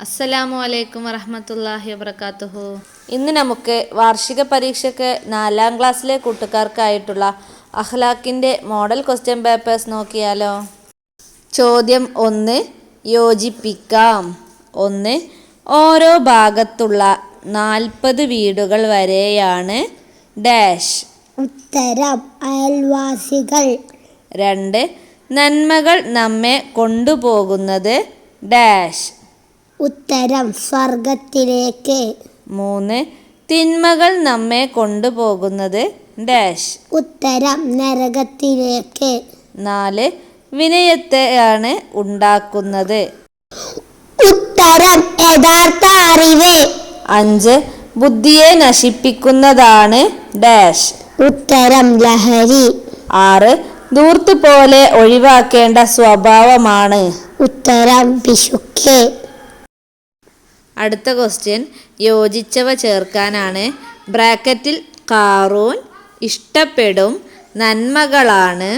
അസ്സലാമു അലൈക്കും വറഹമത്തല്ലാഹി വബർക്കാത്തുഹു ഇന്ന് നമുക്ക് വാർഷിക പരീക്ഷയ്ക്ക് നാലാം ക്ലാസ്സിലെ കൂട്ടുകാർക്കായിട്ടുള്ള അഹ്ലാക്കിന്റെ മോഡൽ ക്വസ്റ്റ്യൻ പേപ്പേഴ്സ് നോക്കിയാലോ? ചോദ്യം ഒന്ന് യോജിപ്പിക്കാം. ഒന്ന് ഓരോ ഭാഗത്തുള്ള നാൽപ്പത് വീടുകൾ വരെയാണ്. ഡാഷ്. ഉത്തരം അയൽവാസികൾ. രണ്ട് നന്മകൾ നമ്മെ കൊണ്ടുപോകുന്നത്. ഡാഷ്. ഉത്തരം സ്വർഗത്തിലേക്ക് മൂന്ന് തിന്മകൾ നമ്മെ കൊണ്ടുപോകുന്നത് ഡാഷ്. ഉത്തരം നരകത്തിലേക്ക്. നാല് വിനയത്തെയാണ് ഉണ്ടാക്കുന്നത്. ഉത്തരം യഥാർത്ഥ അറിവ്. അഞ്ച് ബുദ്ധിയെ നശിപ്പിക്കുന്നതാണ് ഡാഷ്. ഉത്തരം ലഹരി. ആറ് ദൂർത്ത് പോലെ ഒഴിവാക്കേണ്ട സ്വഭാവമാണ്. ഉത്തരം പിശുക്ക് അടുത്ത ക്വസ്റ്റ്യൻ യോജിച്ചവ ചേർക്കാനാണ്. ബ്രാക്കറ്റിൽ കാറൂൻ ഇഷ്ടപ്പെടും. നന്മകളാണ്.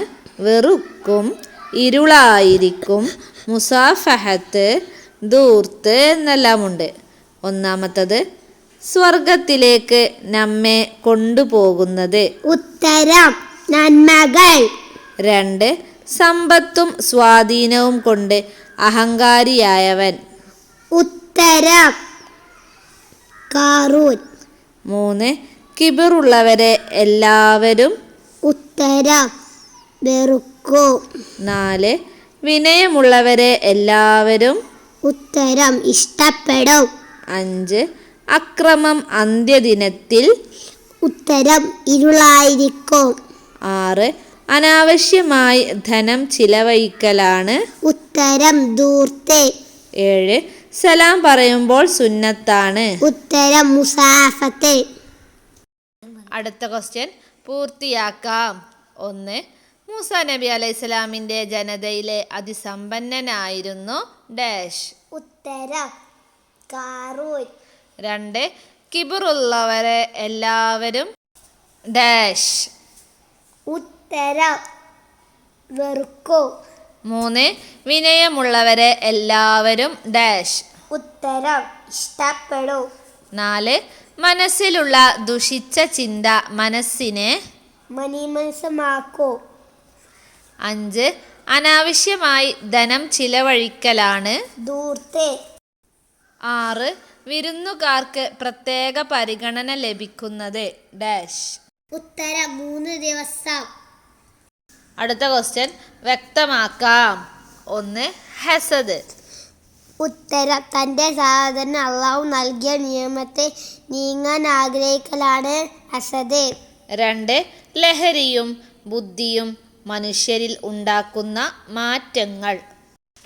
വെറുക്കും. ഇരുളായിരിക്കും. മുസാഫഹത്ത് ദൂർത്ത് എന്നെല്ലാമുണ്ട്. ഒന്നാമത്തത് സ്വർഗത്തിലേക്ക് നമ്മെ കൊണ്ടുപോകുന്നത്. ഉത്തരം നന്മകൾ. രണ്ട് സമ്പത്തും സ്വാധീനവും കൊണ്ട് അഹങ്കാരിയായവൻ. ഉത്തരം കാറൂൻ. മൂന്ന് കിബറുള്ളവരെ എല്ലാവരും ഉത്തരം. വെറുക്കും. നാല് വിനയമുള്ളവരെ എല്ലാവരും ഉത്തരം. ഇഷ്ടപ്പെടും. അഞ്ച് അക്രമം അന്ത്യദിനത്തിൽ ഉത്തരം. ഇരുളായിരിക്കും. ആറ് അനാവശ്യമായി ധനം ചിലവഴിക്കലാണ് ഉത്തരം. ദൂർത്തെ ഏഴ് സലാം പറയുമ്പോൾ സുന്നത്താണ്. ഉത്തരം മുസാഫത്ത്. അടുത്ത ക്വസ്റ്റ്യൻ പൂർത്തിയാക്കാം. ഒന്ന് മൂസ നബി അലൈഹി സ്വലാമിന്റെ ജനതയിലെ അതിസമ്പന്നനായിരുന്നു ഡാഷ്. ഉത്തരം കാറൂൻ രണ്ട് കിബുറുള്ളവരെ എല്ലാവരും ഡാഷ്. ഉത്തരം വെറുക്കോ. മൂന്ന് വിനയമുള്ളവരെ എല്ലാവരും ഡാഷ്. ഉത്തരം ഇഷ്ടപ്പെടൂ. നാല് മനസ്സിലുള്ള ദുഷിച്ച ചിന്ത മനസ്സിനെ മണിമനസമാക്കൂ അഞ്ച് അനാവശ്യമായി ധനം ചിലവഴിക്കലാണ്. ദൂർത്തെ ആറ് വിരുന്നുകാർക്ക് പ്രത്യേക പരിഗണന ലഭിക്കുന്നത്. ഡാഷ്. ഉത്തരം മൂന്ന് ദിവസം. അടുത്ത ക്വസ്റ്റ്യൻ വ്യക്തമാക്കാം. ഒന്ന് ഹസദ്. ഉത്തരം തന്റെ സാധന അള്ളാഹു നൽകിയ നിയമത്തെ നീങ്ങാൻ ആഗ്രഹിക്കലാണ് അസദ്. രണ്ട് ലഹരിയും ബുദ്ധിയും മനുഷ്യരിൽ ഉണ്ടാക്കുന്ന മാറ്റങ്ങൾ.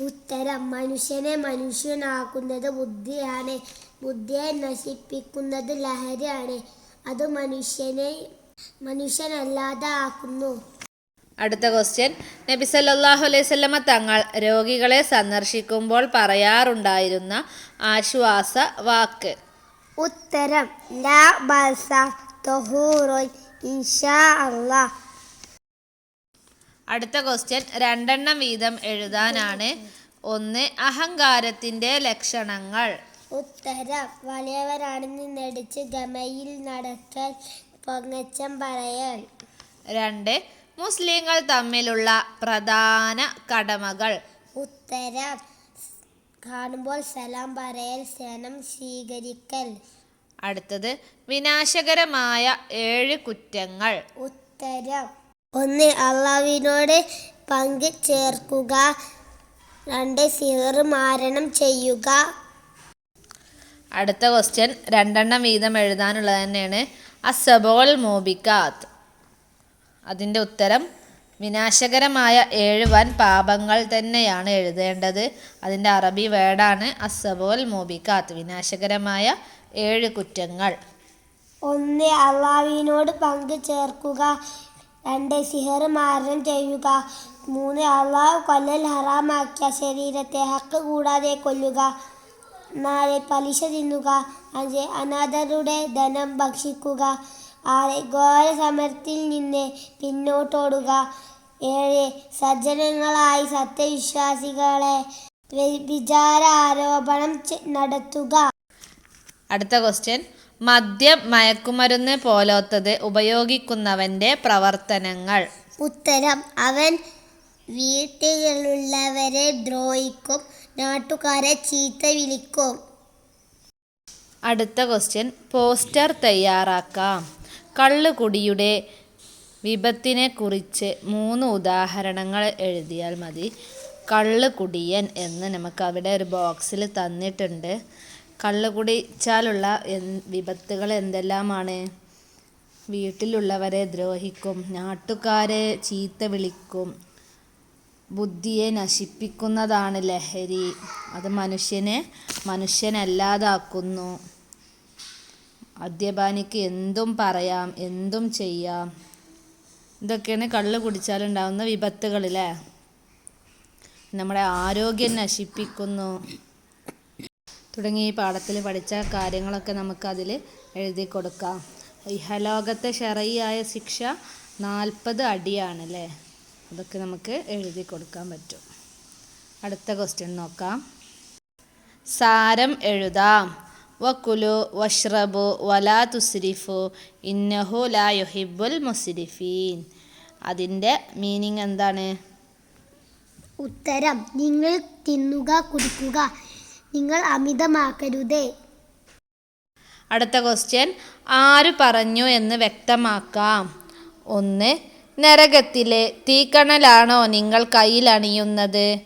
ഉത്തരം മനുഷ്യനെ മനുഷ്യനാക്കുന്നത് ബുദ്ധിയാണ്. ബുദ്ധിയെ നശിപ്പിക്കുന്നത് ലഹരിയാണ്. അത് മനുഷ്യനെ മനുഷ്യനല്ലാതെ ആക്കുന്നു അടുത്ത ക്വസ്റ്റ്യൻ നബി സല്ലാഹു അലൈഹി വസല്ലമ തങ്ങൾ രോഗികളെ സന്ദർശിക്കുമ്പോൾ പറയാറുണ്ടായിരുന്ന ആശ്വാസ വാക്ക്. ഉത്തരം ലാ ബസ തൊഹൂറോയ് ഇൻഷാ അള്ളാ അടുത്ത ക്വസ്റ്റ്യൻ രണ്ടെണ്ണം വീതം എഴുതാനാണ്. ഒന്ന് അഹങ്കാരത്തിന്റെ ലക്ഷണങ്ങൾ. ഉത്തരം വലിയവരാണെന്ന് നടിച്ച് ഗമയിൽ നടക്കൽ പൊങ്ങച്ചം പറയൽ. രണ്ട് മുസ്ലിങ്ങൾ തമ്മിലുള്ള പ്രധാന കടമകൾ. ഉത്തരം. കാണുമ്പോൾ സലാം പറയൽ സനം സ്വീകരിക്കൽ. അടുത്തത് വിനാശകരമായ ഏഴ് കുറ്റങ്ങൾ. ഉത്തരം. ഒന്ന് അള്ളാവിനോട് പങ്ക് ചേർക്കുക. രണ്ട് സിഹർ മാരണം ചെയ്യുക. അടുത്ത ക്വസ്റ്റ്യൻ രണ്ടെണ്ണം വീതം എഴുതാനുള്ളത് തന്നെയാണ്. അസബോൾ മോബിക്കാത്ത്. അതിന്റെ ഉത്തരം വിനാശകരമായ ഏഴ് വൻ പാപങ്ങൾ തന്നെയാണ് എഴുതേണ്ടത്. അതിന്റെ അറബി വേർഡാണ് അസബോൽ മോബിക്കാത്ത് വിനാശകരമായ ഏഴ് കുറ്റങ്ങൾ. ഒന്ന് അള്ളാവിനോട് പങ്ക് ചേർക്കുക. രണ്ട് സിഹർ മാരണം ചെയ്യുക. മൂന്ന് അള്ളാഹ് കൊല്ലൽ ഹറാമാക്കിയ ശരീരത്തെ ഹക്ക് കൂടാതെ കൊല്ലുക. നാല് പലിശ തിന്നുക. അഞ്ച് അനാഥരുടെ ധനം ഭക്ഷിക്കുക. ഘോര സമരത്തിൽ നിന്ന് പിന്നോട്ടോടുക. ഏഴ് സജ്ജനങ്ങളായി സത്യവിശ്വാസികളെ വിചാരാരോപണം വിചാര നടത്തുക. അടുത്ത ക്വസ്റ്റ്യൻ മദ്യം മയക്കുമരുന്ന് പോലോത്തത് ഉപയോഗിക്കുന്നവന്റെ പ്രവർത്തനങ്ങൾ. ഉത്തരം. അവൻ വീട്ടിലുള്ളവരെ ദ്രോഹിക്കും നാട്ടുകാരെ ചീത്ത വിളിക്കും. അടുത്ത ക്വസ്റ്റ്യൻ പോസ്റ്റർ തയ്യാറാക്കാം. കള്ളുകുടിയുടെ വിപത്തിനെ കുറിച്ച് മൂന്ന് ഉദാഹരണങ്ങൾ എഴുതിയാൽ മതി. കള്ള് കുടിയൻ എന്ന് നമുക്ക് അവിടെ ഒരു ബോക്സിൽ തന്നിട്ടുണ്ട്. കള്ള് കുടിച്ചാലുള്ള വിപത്തുകൾ എന്തെല്ലാമാണ്? വീട്ടിലുള്ളവരെ ദ്രോഹിക്കും നാട്ടുകാരെ ചീത്ത വിളിക്കും ബുദ്ധിയെ നശിപ്പിക്കുന്നതാണ് ലഹരി. അത് മനുഷ്യനെ മനുഷ്യനല്ലാതാക്കുന്നു. മദ്യപാനിക്ക് എന്തും പറയാം എന്തും ചെയ്യാം. ഇതൊക്കെയാണ് കള്ള് കുടിച്ചാലുണ്ടാകുന്ന വിപത്തുകൾ അല്ലേ നമ്മുടെ ആരോഗ്യം നശിപ്പിക്കുന്നു. തുടങ്ങി ഈ പാഠത്തിൽ പഠിച്ച കാര്യങ്ങളൊക്കെ നമുക്കതിൽ എഴുതി കൊടുക്കാം. ഇഹലോകത്തെ ഷെറയായ ശിക്ഷ നാൽപ്പത് അടിയാണ് അല്ലേ അതൊക്കെ നമുക്ക് എഴുതി കൊടുക്കാൻ പറ്റും. അടുത്ത ക്വസ്റ്റ്യൻ നോക്കാം. സാരം എഴുതാം. വക്കുലു വഷ്റബു വലാ തുസ്രിഫു ഇന്നഹു ലാ യുഹിബുൽ മുസ്രിഫീൻ. അതിന്റെ മീനിങ് എന്താണ്? ഉത്തരം നിങ്ങൾ തിന്നുക കുടിക്കുക നിങ്ങൾ അമിതമാക്കരുതേ. അടുത്ത ക്വസ്റ്റ്യൻ ആര് പറഞ്ഞു എന്ന് വ്യക്തമാക്കാം. ഒന്ന് നരകത്തിലെ തീക്കണലാണോ നിങ്ങൾ കയ്യിൽ അണിയുന്നത്?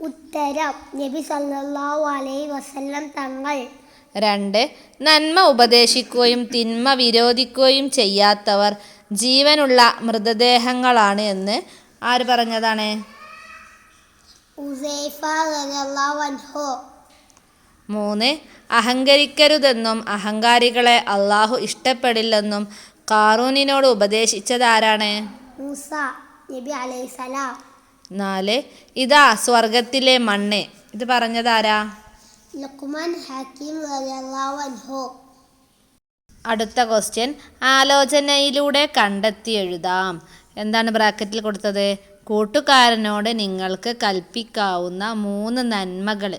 ഉത്തരം നബി സല്ലല്ലാഹു അലൈഹി വസല്ലം തങ്ങൾ. രണ്ട് നന്മ ഉപദേശിക്കുകയും തിന്മ വിരോധിക്കുകയും ചെയ്യാത്തവർ ജീവനുള്ള മൃതദേഹങ്ങളാണ് എന്ന് ആര് പറഞ്ഞതാണ്? മൂന്ന് അഹങ്കരിക്കരുതെന്നും അഹങ്കാരികളെ അള്ളാഹു ഇഷ്ടപ്പെടില്ലെന്നും കാറൂനിനോട് ഉപദേശിച്ചത് ആരാണ്? മൂസ നബി അലൈഹിസലാം നാല് ഇതാ സ്വർഗത്തിലെ മണ്ണ്. ഇത് പറഞ്ഞത് ആരാ? ലുക്മാൻ ഹക്കീം അൻഹു. അടുത്ത ക്വസ്റ്റ്യൻ ആലോചനയിലൂടെ കണ്ടെത്തി എഴുതാം. എന്താണ് ബ്രാക്കറ്റിൽ കൊടുത്തത്? കൂട്ടുകാരനോട് നിങ്ങൾക്ക് കൽപ്പിക്കാവുന്ന മൂന്ന് നന്മകൾ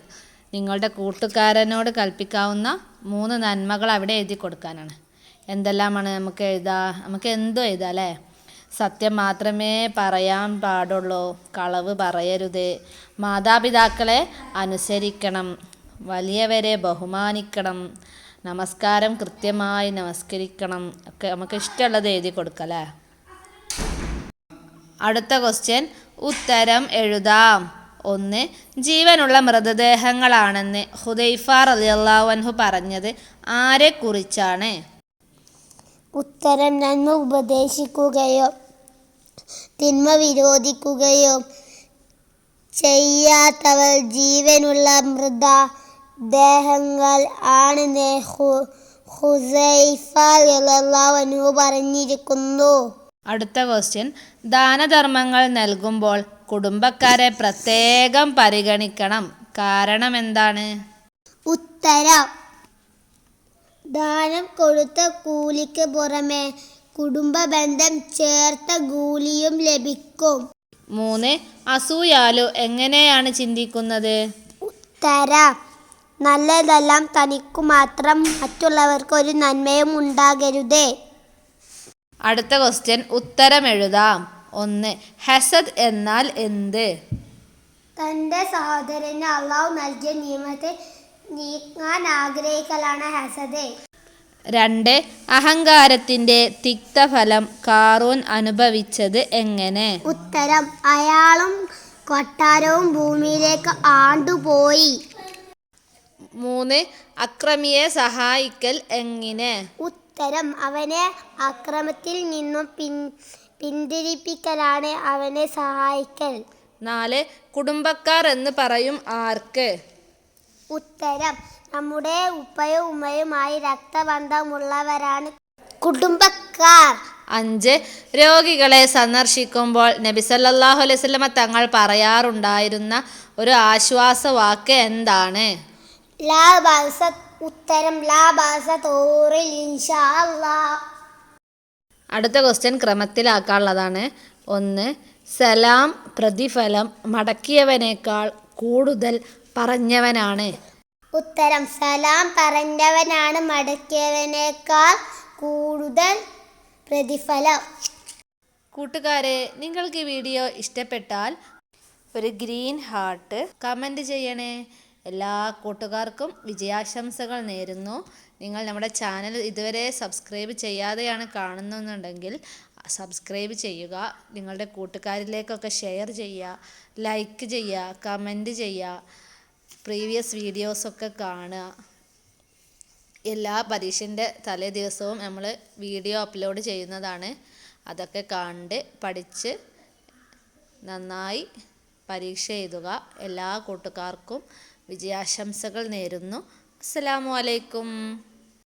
നിങ്ങളുടെ കൂട്ടുകാരനോട് കൽപ്പിക്കാവുന്ന മൂന്ന് നന്മകൾ അവിടെ എഴുതി കൊടുക്കാനാണ്. എന്തെല്ലാമാണ് നമുക്ക് എഴുതാ? നമുക്ക് എന്തും എഴുതാം അല്ലേ? സത്യം മാത്രമേ പറയാൻ പാടുള്ളൂ. കളവ് പറയരുത്. മാതാപിതാക്കളെ അനുസരിക്കണം. വലിയവരെ ബഹുമാനിക്കണം. നമസ്കാരം കൃത്യമായി നമസ്കരിക്കണം. ഒക്കെ നമുക്ക് ഇഷ്ടമുള്ളത് എഴുതി കൊടുക്കല്ലേ അടുത്ത ക്വസ്റ്റ്യൻ ഉത്തരം എഴുതാം. ഒന്ന് ജീവനുള്ള മൃതദേഹങ്ങളാണെന്ന് ഹുദൈഫ റളിയല്ലാഹു അൻഹു പറഞ്ഞത് ആരെക്കുറിച്ചാണ് ഉത്തരം നന്മ ഉപദേശിക്കുകയോ തിന്മ വിരോധിക്കുകയോ ചെയ്യാത്തവർ ജീവനുള്ള മൃത ദേഹങ്ങൾ ആണെന്ന് ഹുസൈഫ പറഞ്ഞിരിക്കുന്നു. അടുത്ത ക്വസ്റ്റ്യൻ ദാനധർമ്മങ്ങൾ നൽകുമ്പോൾ കുടുംബക്കാരെ പ്രത്യേകം പരിഗണിക്കണം. കാരണം എന്താണ്? ഉത്തരം. ദാനം കൊടുത്ത കൂലിക്ക് പുറമെ കുടുംബ ബന്ധം ചേർത്ത കൂലിയും ലഭിക്കും. മൂന്ന് അസൂയാലു എങ്ങനെയാണ് ചിന്തിക്കുന്നത്? ഉത്തരം. നല്ലതെല്ലാം തനിക്കു മാത്രം മറ്റുള്ളവർക്ക് ഒരു നന്മയും ഉണ്ടാകരുതേ. അടുത്ത ക്വസ്റ്റ്യൻ ഉത്തരം എഴുതാം ഒന്ന് ഹസദ് എന്നാൽ എന്ത്? തന്റെ സഹോദരന് അള്ളാഹു നൽകിയ നിയമത്തെ നീക്കാൻ ആഗ്രഹിക്കലാണ് ഹസദ്. രണ്ട് അഹങ്കാരത്തിന്റെ തിക്തഫലം കാറൂൻ അനുഭവിച്ചത് എങ്ങനെ? ഉത്തരം അയാളും കൊട്ടാരവും ഭൂമിയിലേക്ക് ആണ്ടുപോയി. മൂന്ന്. അക്രമിയെ സഹായിക്കൽ എങ്ങനെ? ഉത്തരം അവനെ അക്രമത്തിൽ നിന്നും പിൻ പിന്തിരിപ്പിക്കലാണ് അവനെ സഹായിക്കൽ. നാല്. കുടുംബക്കാർ എന്ന് പറയും ആർക്ക്? ഉത്തരം നമ്മുടെ ഉപ്പയും ഉമ്മയുമായി രക്തബന്ധമുള്ളവരാണ്. കുടുംബക്കാർ. അഞ്ച്. രോഗികളെ സന്ദർശിക്കുമ്പോൾ നബി സല്ലല്ലാഹു അലൈഹി വസല്ലമ തങ്ങൾ പറയാറുണ്ടായിരുന്ന ഒരു ആശ്വാസവാക്ക് എന്താണ്? ഉത്തരം തോറിൽ ഇൻഷാ അള്ളാ അടുത്ത ക്വസ്റ്റ്യൻ ക്രമത്തിലാക്കാനുള്ളതാണ്. ഒന്ന് സലാം പ്രതിഫലം മടക്കിയവനേക്കാൾ കൂടുതൽ പറഞ്ഞവനാണ്. ഉത്തരം സലാം പറഞ്ഞവനാണ് മടക്കിയവനേക്കാൾ കൂടുതൽ പ്രതിഫലം. കൂട്ടുകാരെ നിങ്ങൾക്ക് ഈ വീഡിയോ ഇഷ്ടപ്പെട്ടാൽ ഒരു ഗ്രീൻ ഹാർട്ട് കമന്റ് ചെയ്യണേ. എല്ലാ കൂട്ടുകാർക്കും വിജയാശംസകൾ നേരുന്നു. നിങ്ങൾ നമ്മുടെ ചാനൽ ഇതുവരെ സബ്സ്ക്രൈബ് ചെയ്യാതെയാണ് കാണുന്നുണ്ടെങ്കിൽ സബ്സ്ക്രൈബ് ചെയ്യുക നിങ്ങളുടെ കൂട്ടുകാരിലേക്കൊക്കെ ഷെയർ ചെയ്യുക ലൈക്ക് ചെയ്യുക കമന്റ് ചെയ്യുക പ്രീവിയസ് വീഡിയോസൊക്കെ കാണുക. എല്ലാ പരീക്ഷന്റെ തലേ ദിവസവും നമ്മൾ വീഡിയോ അപ്ലോഡ് ചെയ്യുന്നതാണ്. അതൊക്കെ കണ്ട് പഠിച്ച് നന്നായി പരീക്ഷ എഴുതുക. എല്ലാ കൂട്ടുകാർക്കും വിജയാശംസകൾ നേരുന്നു. അസ്സലാമു അലൈക്കും.